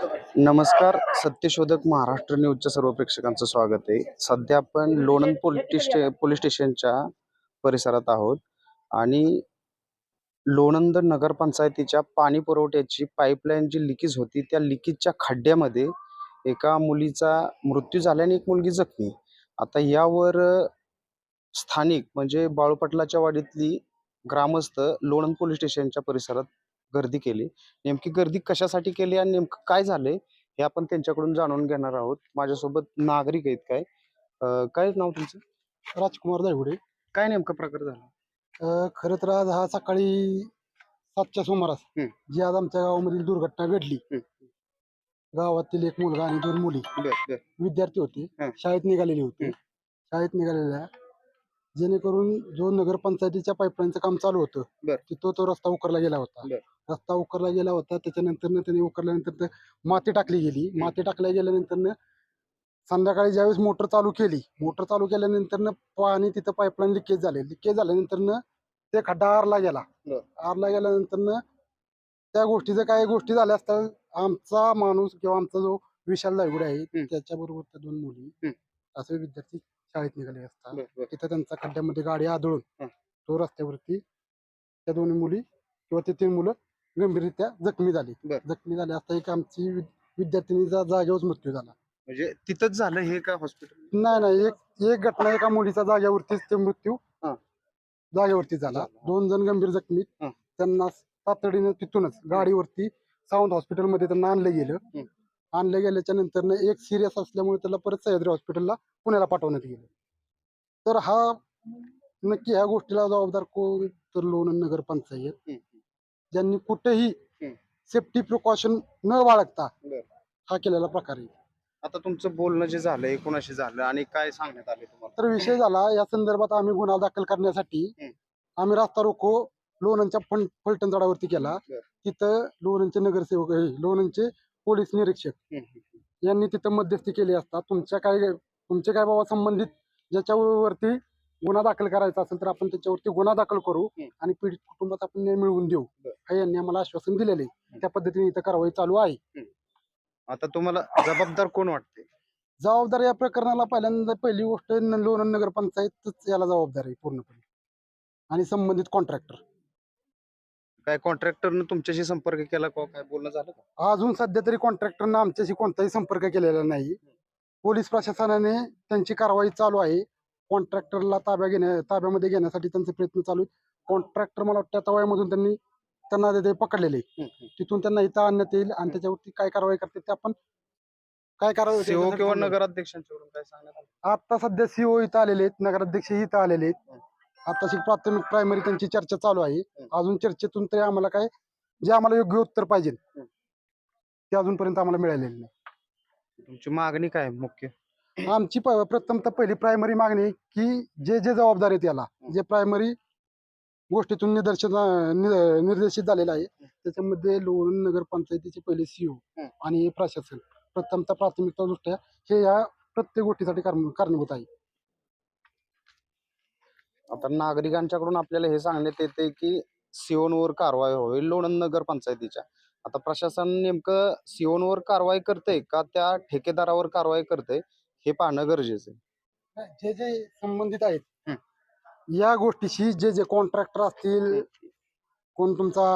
नमस्कार सत्यशोधक महाराष्ट्र न्यूजच्या सर्व प्रेक्षकांचं स्वागत आहे. सध्या आपण लोणंद पोलीस स्टे पोलीस स्टेशनच्या परिसरात आहोत आणि लोणंद नगरपंचायतीच्या पाणी पुरवठ्याची पाईपलाईन जी लिकेज होती त्या लिकेजच्या खड्ड्यामध्ये एका मुलीचा मृत्यू झाल्याने एक मुलगी जखमी. आता यावर स्थानिक म्हणजे बाळूपटलाच्या वाडीतली ग्रामस्थ लोणंद पोलीस स्टेशनच्या परिसरात गर्दी केली. नेमकी गर्दी कशासाठी केली आणि नेमकं काय झालंय हे आपण त्यांच्याकडून जाणून घेणार आहोत. माझ्यासोबत नागरिक आहेत काय? अं, काय नाव तुमचं? राजकुमार दायगुडे. काय नेमका प्रकार झाला? खरं तर आज हा सकाळी सातच्या सुमारास. जी आज आमच्या गावामधील दुर्घटना घडली. गावातील एक मुलगा आणि दोन मुली बर बर. विद्यार्थी होते. हं. शाळेत निघालेले होते. हं. शाळेत निघालेल्या जेणेकरून जो नगरपंचायतीच्या पाईपलाईनचं काम चालू होतं बर. तिथं तो रस्ता उकरला गेला होता बर. रस्ता उकरला गेला होता त्याच्यानंतर त्याने उकरल्यानंतर ते माती टाकली गेली माती टाकल्या गेल्यानंतर संध्याकाळी ज्यावेळेस मोटर चालू केली मोटर चालू केल्यानंतर पाणी तिथं पाईपलाईन लिकेज झाले लिकेज झाल्यानंतर ते खड्डा आरला गेला बर. आरला गेल्यानंतर त्या गोष्टीचं काय गोष्टी झाल्या असतात आमचा माणूस किंवा आमचा जो विशाल दायगुडे आहे. त्याच्याबरोबर त्या दोन मुली. असे विद्यार्थी शाळेत निघाले असतात बर बर तिथं त्यांचा खड्ड्यामध्ये गाडी आदळून हं. तो रस्त्यावरती त्या दोन्ही मुली किंवा ते तीन मुलं गंभीररित्या जखमी झाली बर. जखमी झाली असता एक आमची वि- विद्यार्थिनीचा जागेवरच मृत्यू झाला म्हणजे तिथंच झालं हे का हॉस्पिटल नाही नाही एक एक घटना एका मुलीचा जागेवरतीच ते मृत्यू हा. जागेवरती झाला झाला. दोन जण गंभीर जखमी हा. त्यांना तातडीने तिथूनच गाडीवरती सावंत हॉस्पिटलमध्ये त्यांना आणलं गेलं हं. आणलं गेल्याच्यानंतर एक सिरियस असल्यामुळे त्याला परत सह्याद्री हॉस्पिटलला पुण्याला पाठवण्यात गेलं तर हा नक्की ह्या गोष्टीला जबाबदार कोण तर लोणंद नगर पंचायत हं. ज्यांनी कुठेही. सेफ्टी प्रिकॉशन न बाळगता. हा केलेला प्रकार आहे आता तुमचं बोलणं जे झालंय कोणाशी झालं आणि काय सांगण्यात आले तुम्हाला तर विषय झाला या संदर्भात आम्ही गुन्हा दाखल करण्यासाठी. आम्ही रास्ता रोको लोणंदच्या फल फलटण झाडावरती केला. तिथं लोणंदचे नगरसेवक हे, लोणंदचे पोलीस निरीक्षक. यांनी तिथं मध्यस्थी केली असता. तुमच्या काय तुमचे काय बाबा संबंधित ज्याच्यावरती गुन्हा दाखल करायचा असेल तर आपण त्याच्यावरती गुन्हा दाखल करू. आणि पीडित कुटुंबात आपण न्याय मिळवून देऊ. हे यांनी आम्हाला आश्वासन दिलेले. त्या पद्धतीने इथं कारवाई चालू आहे. आता तुम्हाला जबाबदार कोण वाटते जबाबदार या प्रकरणाला पहिल्यांदा पहिली गोष्ट लोणंद नगरपंचायतच याला जबाबदार आहे पूर्णपणे. आणि संबंधित कॉन्ट्रॅक्टर काय कॉन्ट्रॅक्टरनं तुमच्याशी संपर्क केला का? काय बोलणं झालं का? अजून सध्या तरी कॉन्ट्रॅक्टरनं आमच्याशी कोणताही संपर्क केलेला नाही. पोलीस प्रशासनाने त्यांची कारवाई चालू आहे. कॉन्ट्रॅक्टरला ताब्या घेण्या ताब्यामध्ये घेण्यासाठी त्यांचे प्रयत्न चालू आहेत. कॉन्ट्रॅक्टर मला वाटतं त्या वयामधून त्यांनी त्यांना ते पकडलेले. आहे. तिथून त्यांना इथं आणण्यात येईल आणि त्याच्यावरती काय कारवाई करते ते आपण काय कारवाई होते सीओ त्याच्यासाठी किंवा थांबलो. नगराध्यक्षांच्याकडून काय सांगण्यात आलं आता सध्या सीओ इथं आलेले आहेत. नगराध्यक्ष इथं आलेले आहेत. आताशी प्राथमिक प्रायमरी त्यांची चर्चा चालू आहे. अजून चर्चेतून तरी आम्हाला काय जे आम्हाला योग्य उत्तर पाहिजे. ते अजूनपर्यंत आम्हाला मिळालेलं नाही. तुमची मागणी काय मुख्य? आमची प्रथमतः पहिली प्रायमरी मागणी की जे जे जबाबदार आहेत याला जे प्रायमरी गोष्टीतून निदर्शन निर्देशित झालेलं आहे त्याच्यामध्ये लोणंद नगरपंचायतीचे पहिले सीओ हं. आणि प्रशासन. प्रथमतः प्राथमिकता दृष्ट्या हे या प्रत्येक गोष्टीसाठी कारण- कारणीभूत आहे. आता नागरिकांच्याकडून आपल्याला हे सांगण्यात येते की सिओनवर कारवाई व्हावी लोणंद नगर पंचायतीच्या आता प्रशासन नेमकं सिओनवर कारवाई करतंय का त्या ठेकेदारावर कारवाई करतंय हे पाहणं गरजेचं आहे जे जे संबंधित आहेत. या गोष्टीशी जे जे कॉन्ट्रॅक्टर असतील कोण तुमचा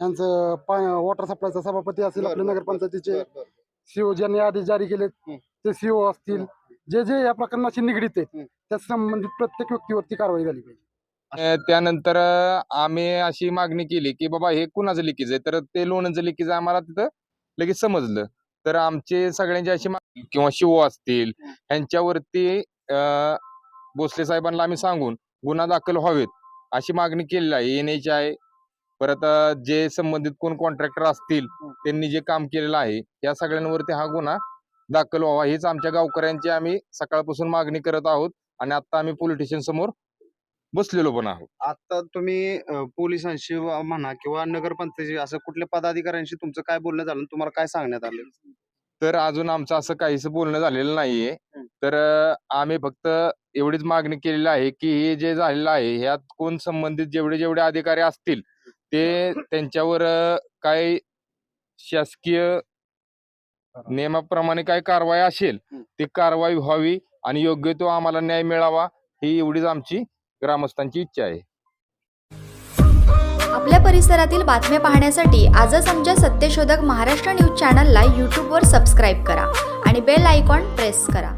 यांचं वॉटर सप्लायचा सभापती असेल आपल्या नगरपंचायतीचे. सीओ ज्यांनी आदेश जारी केलेत हं. ते सीओ असतील जे जे या प्रकरणाशी निगडीत आहेत. त्या संबंधित प्रत्येक व्यक्तीवरती कारवाई झाली पाहिजे. त्यानंतर आम्ही अशी मागणी केली की बाबा हे कुणाचं लिकेज आहे? तर ते लोणचं लिकेज आम्हाला तिथं लगेच समजलं. तर आमचे सगळ्यांची अशी मागणी किंवा शिव असतील यांच्यावरती भोसले साहेबांना आम्ही सांगून गुन्हा दाखल व्हावेत अशी मागणी केलेली आहे. एन एच आहे परत जे संबंधित कोण कॉन्ट्रॅक्टर असतील त्यांनी जे काम केलेलं आहे या सगळ्यांवरती हा गुन्हा दाखल व्हावा. हीच आमच्या गावकऱ्यांची आम्ही सकाळपासून मागणी करत आहोत आणि आता आम्ही पोलीस स्टेशन समोर बसलेलो पण आहोत. आता तुम्ही अं, पोलिसांशी व- म्हणा किंवा नगरपंचायती असं कुठल्या पदाधिकाऱ्यांशी तुमचं काय बोलणं झालं आणि तुम्हाला काय सांगण्यात आलं? तर अजून आमचं असं काहीच बोलणं झालेलं नाहीये. तर अं, आम्ही फक्त एवढीच मागणी केलेली आहे की हे जे झालेलं आहे ह्यात कोण संबंधित जेवढे जेवढे अधिकारी असतील ते त्यांच्यावर अं, काय शासकीय नियमाप्रमाणे काय कारवाई असेल. ती कारवाई व्हावी आणि योग्य तो आम्हाला न्याय मिळावा ही एवढीच आमची ग्रामस्थांची इच्छा आहे. आपल्या परिसरातील बातम्या पाहण्यासाठी आजच आमच्या सत्यशोधक महाराष्ट्र न्यूज चॅनलला यूट्यूबवर सबस्क्राईब करा आणि बेल आयकॉन प्रेस करा.